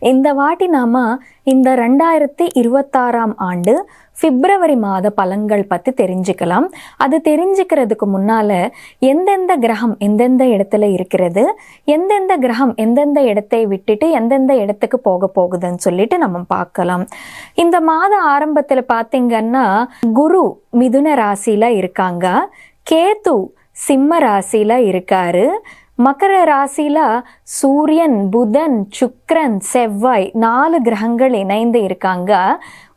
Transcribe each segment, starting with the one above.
இந்த வாட்டி நாம இந்த ரெண்டாயிரத்தி இருபத்தாறாம் ஆண்டு பிப்ரவரி மாத பலன்கள் பற்றி தெரிஞ்சுக்கலாம். அது தெரிஞ்சுக்கிறதுக்கு முன்னால எந்தெந்த கிரகம் எந்தெந்த இடத்துல இருக்கிறது எந்தெந்த கிரகம் எந்தெந்த இடத்தை விட்டுட்டு எந்தெந்த இடத்துக்கு போக போகுதுன்னு சொல்லிட்டு நம்ம பார்க்கலாம். இந்த மாத ஆரம்பத்தில் பார்த்தீங்கன்னா குரு மிதுன ராசியில் இருக்காங்க. கேத்து சிம்ம ராசியில் இருக்காரு. மகர ராசியில சூரியன் புதன் சுக்ரன் செவ்வாய் நாலு கிரகங்கள் இணைந்து இருக்காங்க.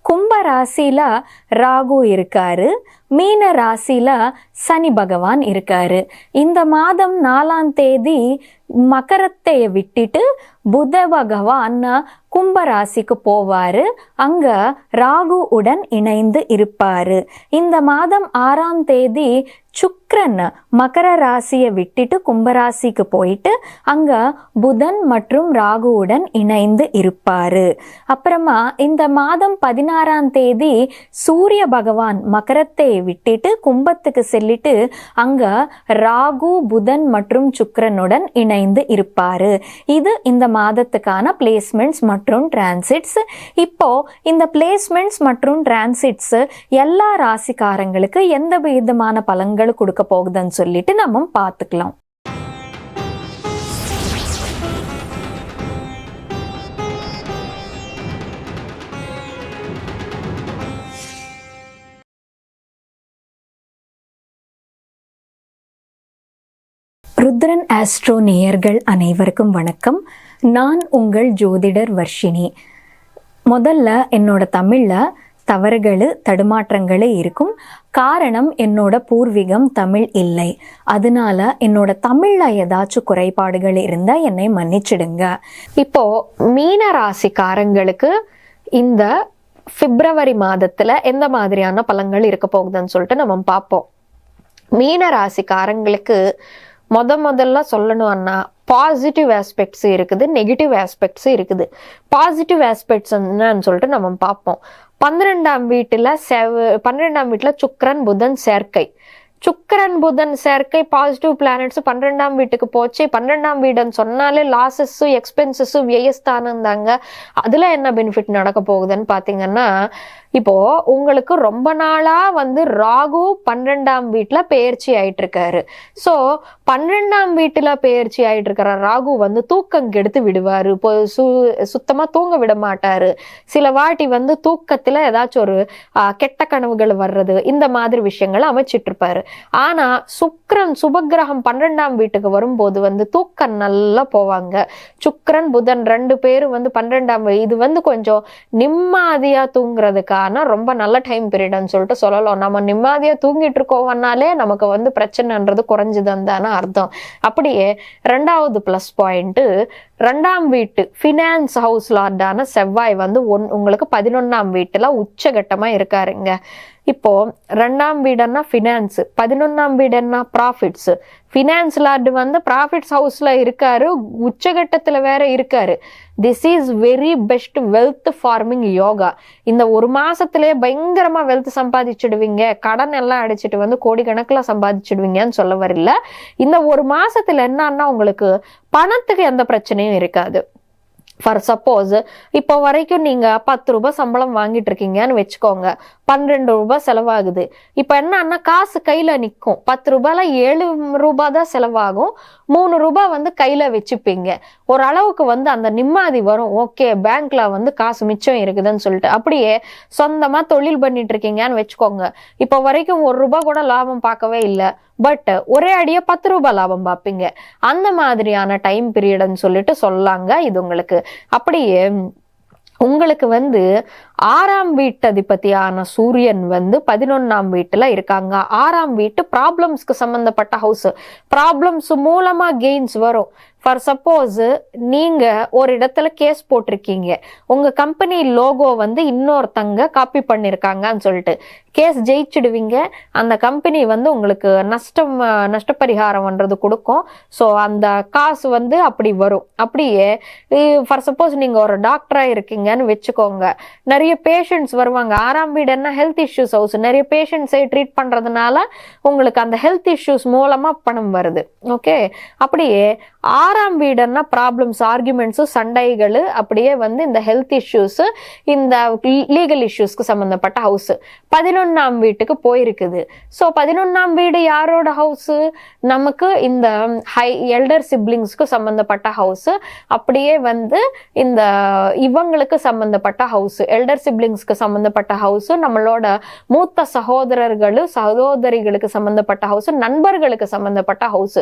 கும்ப ராசியில ராகு இருக்காரு. மீன ராசியில சனி பகவான் இருக்காரு. இந்த மாதம் நாலாம் தேதி மகரத்தை விட்டுட்டு புத பகவான் கும்ப ராசிக்கு போவாரு. அங்க ராகு உடன் இணைந்து இருப்பாரு. இந்த மாதம் ஆறாம் தேதி சுக்ரன் மகர ராசியை விட்டுட்டு கும்பராசிக்கு போயிட்டு அங்க புதன் மற்றும் ராகுவுடன் இணைந்து இருப்பாரு. அப்புறமா இந்த மாதம் பதினாறாம் தேதி சூரிய பகவான் மகரத்தை விட்டுட்டு கும்பத்துக்கு செல்லிட்டு அங்க ராகு புதன் மற்றும் சுக்கரனுடன் இணைந்து இருப்பாரு. இது இந்த மாதத்துக்கான பிளேஸ்மெண்ட்ஸ் மற்றும் டிரான்சிட்ஸ் இப்போ இந்த பிளேஸ்மெண்ட்ஸ் மற்றும் டிரான்சிட்ஸ் எல்லா ராசிக்காரங்களுக்கு எந்த விதமான பலன்கள் கொடுக்க போகுதுன்னு சொல்லிட்டு நம்ம பார்த்துக்கலாம். ருத்ரன் ஆஸ்ட்ரோ நேயர்கள் அனைவருக்கும் வணக்கம். நான் உங்கள் ஜோதிடர் வர்ஷினி. முதல்ல என்னோட தமிழில் தவறுகள் தடுமாற்றங்களே இருக்கும். காரணம் என்னோட பூர்வீகம் தமிழ் இல்லை. அதனால என்னோட தமிழில் ஏதாச்சும் குறைபாடுகள் இருந்தால் என்னை மன்னிச்சிடுங்க. இப்போ மீன ராசிக்காரங்களுக்கு இந்த பிப்ரவரி மாதத்துல எந்த மாதிரியான பழங்கள் இருக்க போகுதுன்னு சொல்லிட்டு நம்ம பார்ப்போம். மீன ராசிக்காரங்களுக்கு முத முதல்ல சொல்லணும்னா பாசிட்டிவ் ஆஸ்பெக்ட்ஸ் இருக்குது நெகட்டிவ் ஆஸ்பெக்ட்ஸ் இருக்குது. பாசிட்டிவ் ஆஸ்பெக்ட்ஸ் என்னன்னு சொல்லிட்டு நம்ம பார்ப்போம். பன்னிரெண்டாம் வீட்டில் செவ பன்னிரெண்டாம் வீட்டில் சுக்கரன் புதன் சேர்க்கை. சுக்கரன் புதன் சேர்க்கை பாசிட்டிவ் பிளானட்ஸ் பன்னிரெண்டாம் வீட்டுக்கு போச்சு. பன்னிரெண்டாம் வீடுன்னு சொன்னாலே லாசஸ்ஸும் எக்ஸ்பென்சஸும் வியஸ்தானம் தாங்க அதில் என்ன பெனிஃபிட் நடக்க போகுதுன்னு பார்த்தீங்கன்னா இப்போ உங்களுக்கு ரொம்ப நாளா வந்து ராகு பன்னிரெண்டாம் வீட்டுல பெயர்ச்சி ஆயிட்டு இருக்காரு ஸோ பன்னிரெண்டாம் வீட்டுல பெயர்ச்சி ஆயிட்டு இருக்கிற ராகு வந்து தூக்கம் கெடுத்து விடுவாரு. இப்போ சு சுத்தமா தூங்க விட மாட்டாரு. சில வாட்டி வந்து தூக்கத்துல ஏதாச்சும் ஒரு கெட்ட கனவுகள் வர்றது இந்த மாதிரி விஷயங்களை அமைச்சிட்டு இருப்பாரு ஆனா சுக்கரன் சுபக்கிரகம் பன்னிரெண்டாம் வீட்டுக்கு வரும்போது வந்து தூக்கம் நல்லா போவாங்க. சுக்கரன் புதன் ரெண்டு பேரும் வந்து பன்னிரெண்டாம் இது வந்து கொஞ்சம் நிம்மதியா ஆனால் ரொம்ப நல்ல டைம் பீரியட்னு சொல்லிட்டு சொல்லலாம். நம்ம நிம்மதியாக தூங்கிட்டு இருக்கோம்னாலே நமக்கு வந்து பிரச்சனைன்றது குறைஞ்சுதுன்னு தானே அர்த்தம். அப்படியே ரெண்டாவது ப்ளஸ் பாயிண்ட்டு ரெண்டாம் வீட்டு ஃபினான்ஸ் ஹவுஸ் லார்டான செவ்வாய் வந்து ஒன் உங்களுக்கு பதினொன்றாம் வீட்டுல உச்சகட்டமாக இருக்காருங்க. இப்போ ரெண்டாம் வீடுன்னா ஃபினான்ஸ் பதினொன்னாம் வீடுன்னா ப்ராஃபிட்ஸ் ஃபினான்ஸ் லார்டு வந்து ப்ராஃபிட்ஸ் ஹவுஸ்ல இருக்காரு உச்சகட்டத்தில் வேற இருக்காரு. This is very best wealth forming yoga இந்த ஒரு மாசத்திலே பயங்கரமா வெல்த் சம்பாதிச்சிடுவீங்க. கடன் எல்லாம் அடிச்சிட்டு வந்து கோடிக்கணக்கில் சம்பாதிச்சிடுவீங்கன்னு சொல்ல வரல இந்த ஒரு மாசத்துல என்னன்னா உங்களுக்கு பணத்துக்கு எந்த பிரச்சனையும் இருக்காது. ஃபார் சப்போஸ் இப்போ வரைக்கும் நீங்கள் பத்து ரூபாய் சம்பளம் வாங்கிட்டு இருக்கீங்கன்னு வச்சுக்கோங்க. பன்னிரெண்டு ரூபாய் செலவாகுது. இப்போ என்னன்னா காசு கையில் நிற்கும் பத்து ரூபாயில் ஏழு ரூபாய் தான் செலவாகும். மூணு ரூபாய் வந்து கையில் வச்சுப்பீங்க. ஒரு அளவுக்கு வந்து அந்த நிம்மதி வரும். ஓகே பேங்க்ல வந்து காசு மிச்சம் இருக்குதுன்னு சொல்லிட்டு. அப்படியே சொந்தமாக தொழில் பண்ணிட்டு இருக்கீங்கன்னு வச்சுக்கோங்க. இப்போ வரைக்கும் ஒரு ரூபாய் கூட லாபம் பார்க்கவே இல்லை. பட் ஒரே அடியே பத்து ரூபாய் லாபம் பார்ப்பீங்க. அந்த மாதிரியான டைம் பீரியட்னு சொல்லிட்டு சொல்லாங்க இது உங்களுக்கு. அப்படியே உங்களுக்கு வந்து ஆறாம் வீட்டு அதிபதியான சூரியன் வந்து பதினொன்னாம் வீட்டுல இருக்காங்க. ஆறாம் வீட்டு ப்ராப்ளம்ஸ்க்கு சம்பந்தப்பட்ட ஹவுஸ் ப்ராப்ளம்ஸ் மூலமா கெயின்ஸ் வரும். ஃபார் சப்போஸ் நீங்க ஒரு இடத்துல கேஸ் போட்டிருக்கீங்க. உங்க கம்பெனி லோகோ வந்து இன்னொருத்தங்க காப்பி பண்ணிருக்காங்கன்னு சொல்லிட்டு. கேஸ் ஜெயிச்சிடுவீங்க. அந்த கம்பெனி வந்து உங்களுக்கு நஷ்டம் அஹ், நஷ்டப்பரிகாரம்ன்றது கொடுக்கும். ஸோ அந்த காசு வந்து அப்படி வரும். அப்படியே ஃபார் சப்போஸ் நீங்க ஒரு டாக்டரா இருக்கீங்கன்னு வச்சுக்கோங்க. நிறைய பேஷண்ட்ஸ் வருவாங்க. ஆறாம் வீடுன்னா ஹெல்த் இஷ்யூஸ் ஹவுஸ் நிறைய பேஷண்ட்ஸை ட்ரீட் பண்றதுனால உங்களுக்கு அந்த ஹெல்த் இஷ்யூஸ் மூலமா பணம் வருது. ஓகே அப்படியே ஆறாம் வீடுன்னா ப்ராப்ளம்ஸ் ஆர்குமெண்ட்ஸும் சண்டைகள் அப்படியே வந்து இந்த ஹெல்த் இஷ்யூஸ் இந்த லீகல் இஷ்யூஸ்க்கு சம்மந்தப்பட்ட ஹவுஸ் பதினொன்னாம் வீட்டுக்கு போயிருக்குது. ஸோ பதினொன்னாம் வீடு யாரோட ஹவுஸ் நமக்கு இந்த ஹை எல்டர் சிப்ளிங்ஸ்க்கு சம்மந்தப்பட்ட ஹவுஸ் அப்படியே வந்து இந்த இவங்களுக்கு சம்மந்தப்பட்ட ஹவுஸ் எல்டர் சிப்ளிங்ஸ்க்கு சம்மந்தப்பட்ட ஹவுஸ் நம்மளோட மூத்த சகோதரர்கள் சகோதரிகளுக்கு சம்மந்தப்பட்ட ஹவுஸ் நண்பர்களுக்கு சம்மந்தப்பட்ட ஹவுஸ்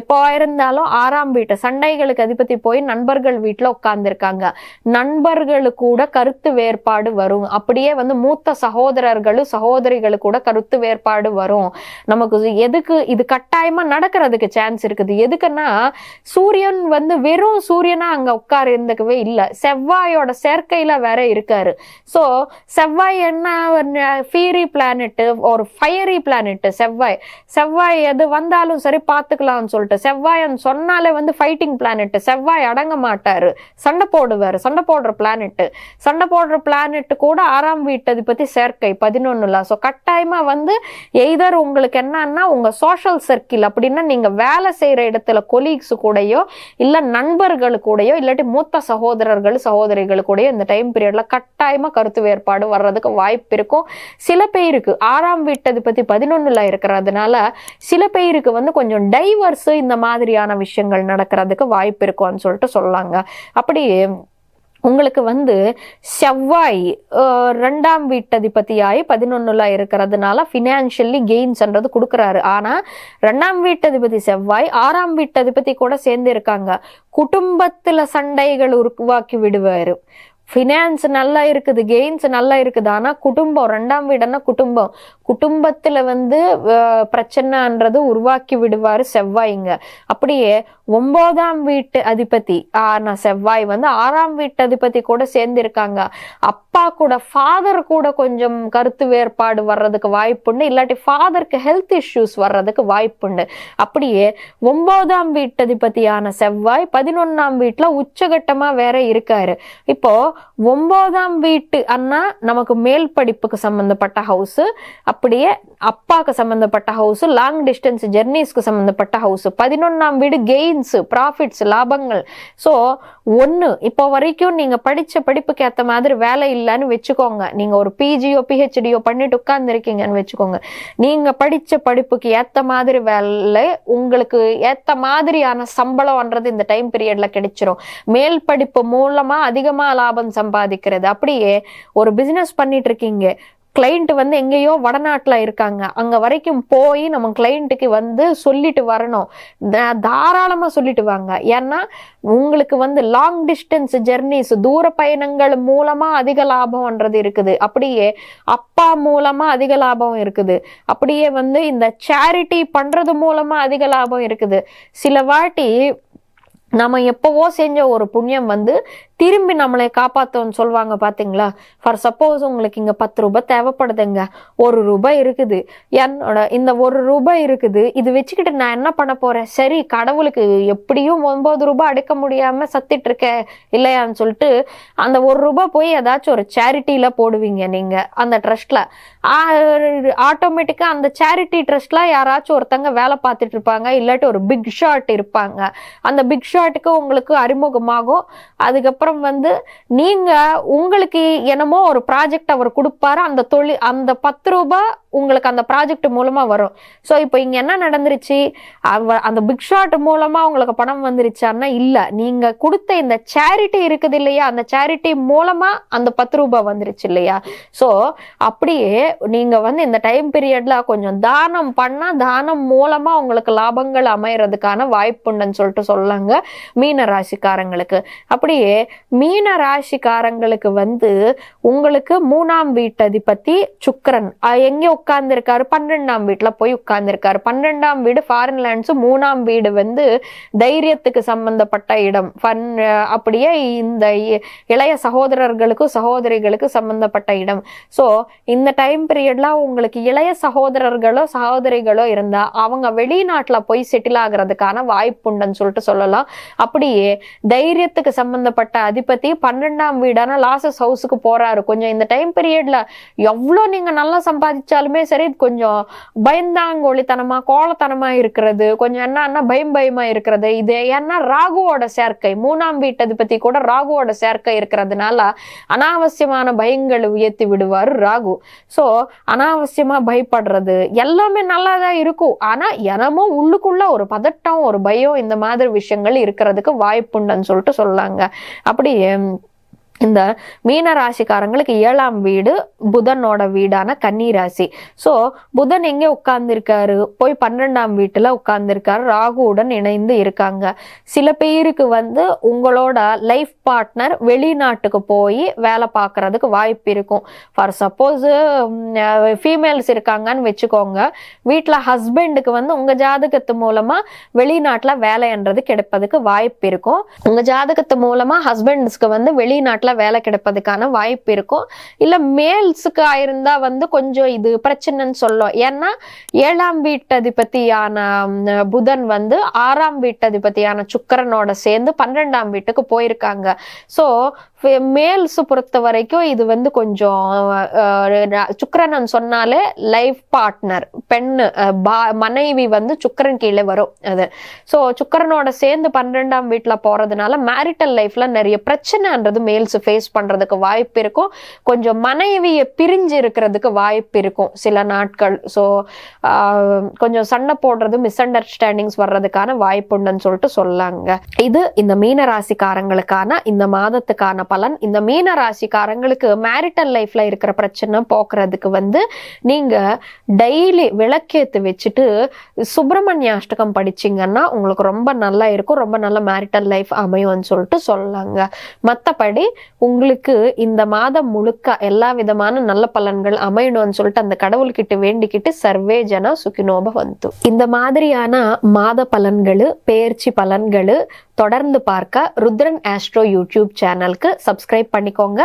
எப்போ இருந்தாலும் ஆறாம் வீட்டு சண்டைகளுக்கு அதிபதி போய் நண்பர்கள் வீட்டில் உட்கார்ந்துருக்காங்க. நண்பர்கள் கூட கருத்து வேறுபாடு வரும். அப்படியே வந்து மூத்த சகோதரர்களும் சகோதரிகளும் கூட கருத்து வேறுபாடு வரும். நமக்கு எதுக்கு இது கட்டாயமா நடக்கிறதுக்கு சான்ஸ் இருக்குது. எதுக்குன்னா சூரியன் வந்து வெறும் சூரியனா அங்க உட்கார் இருந்துக்கவே இல்லை. செவ்வாயோட சேர்க்கையில வேற இருக்காரு. ஸோ செவ்வாய் என்ன ஃபீரி பிளானெட்டு ஒரு ஃபயரி பிளானெட்டு செவ்வாய். செவ்வாய் எது வந்தாலும் சரி பார்த்துக்கலாம்னு சொல்லிட்டு. செவ்வாயன் சொன்னாலே வந்து ஃபைட்டிங் பிளானெட்டு செவ்வாய் அடங்க மாட்டார். சண்டை போடுவார் சண்டை போடுற பிளானெட்டு சண்டை போடுற பிளானெட்டு கூட ஆறாம் வீட்டது பற்றி சேர்க்கை பதினொன்னுலாம் ஸோ கட்டாயமாக வந்து எய்தர் உங்களுக்கு என்னன்னா உங்கள் சோஷியல் சர்க்கிள் அப்படின்னா நீங்கள் வேலை செய்கிற இடத்துல கொலீக்ஸ் கூடயோ இல்லை நண்பர்கள் கூடயோ இல்லாட்டி மூத்த சகோதரர்கள் சகோதரிகள் கூடயோ இந்த டைம் பீரியடில் கட்டாயமாக கருத்து வேறுபாடு வர்றதுக்கு வாய்ப்பு இருக்கும். சில பேருக்கு ஆறாம் வீட்டது பற்றி பதினொன்னுல இருக்கிறதுனால சில பேருக்கு வந்து கொஞ்சம் டைவர்ஸு இந்த மாதிரியான விஷயங்கள் நடக்கும். நடக்கிறதுக்கு வாய்ப்பு இருக்கும்னு சொல்லிட்டு சொல்லாங்க. அப்படி உங்களுக்கு வந்து செவ்வாய் ரெண்டாம் வீட்டதிபதியாய் பதினொன்னுல இருக்கிறதுனால ஃபினான்ஷியலி கெயின்ஸ்ன்றது கொடுக்குறாரு. ஆனா ரெண்டாம் வீட்டதிபதி செவ்வாய் ஆறாம் வீட்டதிபதி கூட சேர்ந்து இருக்காங்க. குடும்பத்தில் சண்டைகள் உருவாக்கி விடுவார். ஃபினான்ஸ் நல்லா இருக்குது கெயின்ஸ் நல்லா இருக்குது. ஆனால் குடும்பம் ரெண்டாம் வீடுன்னா குடும்பம். குடும்பத்துல வந்து பிரச்சனைன்றது உருவாக்கி விடுவாரு செவ்வாய்ங்க. அப்படியே ஒன்பதாம் வீட்டு அதிபதி ஆனா செவ்வாய் வந்து ஆறாம் வீட்டு அதிபதி கூட சேர்ந்து இருக்காங்க அப்பா கூட ஃபாதர் கூட கொஞ்சம் கருத்து வேறுபாடு வர்றதுக்கு வாய்ப்புண்டு இல்லாட்டி ஃபாதருக்கு ஹெல்த் இஷ்யூஸ் வர்றதுக்கு வாய்ப்புண்டு. அப்படியே ஒன்பதாம் வீட்டு அதிபதியான செவ்வாய் பதினொன்னாம் வீட்டுல உச்சகட்டமா வேற இருக்காரு. இப்போ ஒன்பதாம் வீட்டு அண்ணா நமக்கு மேல் படிப்புக்கு சம்பந்தப்பட்ட ஹவுஸ் அப்படியே அப்பாக்கு சம்மந்தப்பட்ட ஹவுஸ் லாங் டிஸ்டன்ஸ் ஜெர்னிஸ்க்கு சம்மந்தப்பட்ட ஹவுஸ் பதினொன்னாம் வீடு கெயின்ஸ் ப்ராஃபிட்ஸ் லாபங்கள். ஸோ ஒன்று இப்போ வரைக்கும் நீங்கள் படித்த படிப்புக்கு ஏற்ற மாதிரி வேலை இல்லைன்னு வச்சுக்கோங்க. நீங்கள் ஒரு பிஜியோ பிஹெச்டியோ பண்ணிட்டு உட்காந்துருக்கீங்கன்னு வச்சுக்கோங்க. நீங்கள் படித்த படிப்புக்கு ஏற்ற மாதிரி வேலை உங்களுக்கு ஏற்ற மாதிரியான சம்பளம்ன்றது இந்த டைம் பீரியடில் கிடைச்சிரும். மேல் படிப்பு மூலமாக அதிகமாக லாபம் சம்பாதிக்கிறது. அப்படியே ஒரு பிஸ்னஸ் பண்ணிட்டு இருக்கீங்க. கிளைண்ட் வந்து எங்கேயோ வடநாட்டில் இருக்காங்க. அங்கே வரைக்கும் போய் நம்ம கிளைண்ட்டுக்கு வந்து சொல்லிட்டு வரணும். தாராளமாக சொல்லிட்டு வாங்க. ஏன்னா உங்களுக்கு வந்து லாங் டிஸ்டன்ஸ் ஜெர்னிஸ் தூர பயணங்கள் மூலமாக அதிக லாபம்ன்றது இருக்குது. அப்படியே அப்பா மூலமாக அதிக லாபம் இருக்குது. அப்படியே வந்து இந்த சேரிட்டி பண்ணுறது மூலமாக அதிக லாபம் இருக்குது. சில வாட்டி நம்ம எப்போவோ செஞ்ச ஒரு புண்ணியம் வந்து திரும்பி நம்மளை காப்பாற்றோன்னு சொல்லுவாங்க பாத்தீங்களா? ஃபார் சப்போஸ் உங்களுக்கு இங்க பத்து ரூபாய் தேவைப்படுதுங்க. ஒரு ரூபாய் இருக்குது. என்னோட இந்த ஒரு ரூபாய் இருக்குது. இது வச்சுக்கிட்டு நான் என்ன பண்ண போறேன்? சரி கடவுளுக்கு எப்படியும் ஒன்பது ரூபாய் அடைக்க முடியாம சத்திட்டு இருக்க இல்லையான்னு சொல்லிட்டு அந்த ஒரு ரூபாய் போய் ஏதாச்சும் ஒரு சேரிட்டியில போடுவீங்க நீங்க அந்த ட்ரஸ்ட்ல ஆட்டோமேட்டிக்கா அந்த சேரிட்டி ட்ரஸ்ட்ல யாராச்சும் ஒருத்தங்க வேலை பார்த்துட்டு இருப்பாங்க. இல்லாட்டி ஒரு பிக் ஷாட் இருப்பாங்க. அந்த பிக் ஷாட்டுக்கு உங்களுக்கு அறிமுகமாகும். அதுக்கப்புறம் வந்து நீங்க உங்களுக்கு என்னமோ ஒரு ப்ராஜெக்ட் அவர் கொடுப்பாரு அந்த தொழில் அந்த பத்து ரூபாய் உங்களுக்கு அந்த ப்ராஜெக்ட் மூலமா வரும். ஸோ இப்போ இங்க என்ன நடந்துருச்சு? அவ அந்த பிக் ஷாட் மூலமா உங்களுக்கு பணம் வந்துருச்சான்னா இல்லை. நீங்க கொடுத்த இந்த சேரிட்டி இருக்குது இல்லையா? அந்த சேரிட்டி மூலமா அந்த பத்து ரூபாய் வந்துருச்சு இல்லையா? ஸோ அப்படியே நீங்க வந்து இந்த டைம் பீரியட்ல கொஞ்சம் தானம் பண்ணா தானம் மூலமா உங்களுக்கு லாபங்கள் அமையறதுக்கான வாய்ப்புண்டுன்னு சொல்லிட்டு சொல்லாங்க மீன ராசிக்காரங்களுக்கு அப்படியே மீன ராசிக்காரங்களுக்கு வந்து உங்களுக்கு மூணாம் வீட்டதிபதி சுக்கரன். எங்கே எங்க உட்கார்ந்துருக்காரு? பன்னெண்டாம் வீட்டுல போய் உட்கார்ந்துருக்காரு. பன்னெண்டாம் வீடு ஃபாரின் லேண்ட்ஸும் மூணாம் வீடு வந்து தைரியத்துக்கு சம்பந்தப்பட்ட இடம். ஃபன் அப்படியே இந்த இளைய சகோதரர்களுக்கும் சகோதரிகளுக்கு சம்பந்தப்பட்ட இடம். ஸோ இந்த டைம் பீரியட்ல உங்களுக்கு இளைய சகோதரர்களோ சகோதரிகளோ இருந்தா அவங்க வெளிநாட்டுல போய் செட்டில் ஆகுறதுக்கான வாய்ப்புண்டுன்னு சொல்லிட்டு சொல்லலாம். அப்படியே தைரியத்துக்கு சம்பந்தப்பட்ட அதிபதி பன்னெண்டாம் வீடான லாசஸ் ஹவுஸுக்கு போறாரு. கொஞ்சம் இந்த டைம் பீரியட்ல எவ்வளோ நீங்க நல்லா சம்பாதிச்சாலுமே சரி கொஞ்சம் பயந்தாங்கோழித்தனமா கோலத்தனமா இருக்கிறது. கொஞ்சம் என்னன்னா பயம் பயமா இருக்கிறது. இது ஏன்னா ராகுவோட சேர்க்கை. மூணாம் வீட்டு அதிபதி கூட ராகுவோட சேர்க்கை இருக்கிறதுனால அனாவசியமான பயங்களை உயர்த்தி விடுவார் ராகு. சோ அனாவசியமா பயப்படுறது எல்லாமே நல்லா தான் இருக்கும். ஆனா எனமோ உள்ளுக்குள்ள ஒரு பதட்டம் ஒரு பயம் இந்த மாதிரி விஷயங்கள் இருக்கிறதுக்கு வாய்ப்புண்டுன்னு சொல்லிட்டு சொல்லாங்க. அப்படி உம், இந்த மீன ராசிக்காரங்களுக்கு ஏழாம் வீடு புதனோட வீடான கன்னி ராசி. ஸோ புதன் எங்கே உட்கார்ந்துருக்காரு? போய் பன்னெண்டாம் வீட்டில் உட்கார்ந்துருக்காரு. ராகுவுடன் இணைந்து இருக்காங்க. சில பேருக்கு வந்து உங்களோட லைஃப் பார்ட்னர் வெளிநாட்டுக்கு போய் வேலை பார்க்கறதுக்கு வாய்ப்பு இருக்கும். ஃபார் சப்போஸ் ஃபீமேல்ஸ் இருக்காங்கன்னு வச்சுக்கோங்க. வீட்டில் ஹஸ்பண்டுக்கு வந்து உங்கள் ஜாதகத்து மூலமாக வெளிநாட்டில் வேலைன்றது கிடைப்பதுக்கு வாய்ப்பு இருக்கும். உங்கள் ஜாதகத்து மூலமாக ஹஸ்பண்ட்ஸ்க்கு வந்து வெளிநாட்டில் வேலை கிடைப்பதுக்கான வாய்ப்பு இருக்கும். இல்லை மேல்ஸுக்கு ஆயிருந்தா வந்து கொஞ்சம் இது பிரச்சனைன்னு சொல்லும். ஏன்னா ஏழாம் வீட்டதிபதியான புதன் வந்து ஆறாம் வீட்டதிபதியான சுக்கிரனோட சேர்ந்து பன்னிரெண்டாம் வீட்டுக்கு போயிருக்காங்க. ஸோ மேல்ஸ் பொறுத்த வரைக்கும் இது வந்து கொஞ்சம் சுக்கரன் சொன்னாலே லைஃப் பார்ட்னர் பெண்ணு பா- மனைவி வந்து சுக்கரன் கீழே வரும் அது. ஸோ சுக்கரனோட சேர்ந்து பன்னிரெண்டாம் வீட்டில் போறதுனால மேரிட்டல் லைஃப்ல நிறைய பிரச்சனைன்றது மேல்ஸ் ஃபேஸ் பண்றதுக்கு வாய்ப்பு இருக்கும். கொஞ்சம் மனைவியை பிரிஞ்சு இருக்கிறதுக்கு வாய்ப்பு இருக்கும் சில நாட்கள். ஸோ கொஞ்சம் சண்டை போடுறது மிஸ் அண்டர்ஸ்டாண்டிங்ஸ் வர்றதுக்கான வாய்ப்பு உண்டுன்னு சொல்லிட்டு சொல்லாங்க. இது இந்த மீன ராசிக்காரங்களுக்கான இந்த மாதத்துக்கான பலன். இந்த மீன ராசிக்காரங்களுக்கு மேரிட்டல் லைஃப்ல இருக்கிற பிரச்சனை போக்குறதுக்கு வந்து நீங்க டெய்லி விளக்கேத்து வச்சுட்டு சுப்பிரமணிய அஷ்டகம் படிச்சீங்கன்னா உங்களுக்கு ரொம்ப நல்லா இருக்கும். ரொம்ப நல்ல மேரிட்டல் லைஃப் அமையும்னு சொல்லிட்டு சொல்லாங்க. மற்றபடி உங்களுக்கு இந்த மாதம் முழுக்க எல்லா விதமான நல்ல பலன்கள் அமையணும்னு சொல்லிட்டு அந்த கடவுள்கிட்ட வேண்டிக்கிட்டு சர்வே ஜன சுகினோப வந்து இந்த மாதிரியான மாத பலன்கள் பெயர்ச்சி பலன்கள் தொடர்ந்து பார்க்க ருத்ரன் ஆஸ்ட்ரோ யூடியூப் சேனலுக்கு சப்ஸ்கிரைப் பண்ணிக்கோங்க.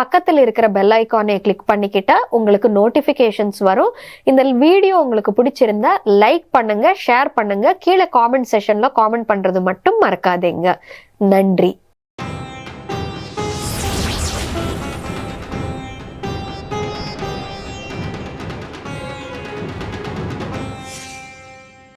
பக்கத்தில் இருக்கிற பெல் ஐக்கானை கிளிக் பண்ணிக்கிட்டா உங்களுக்கு நோட்டிஃபிகேஷன்ஸ் வரும். இந்த வீடியோ உங்களுக்கு பிடிச்சிருந்தா லைக் பண்ணுங்க ஷேர் பண்ணுங்க. கீழே காமெண்ட் செஷன்ல காமெண்ட் பண்றது மட்டும் மறக்காதீங்க. நன்றி.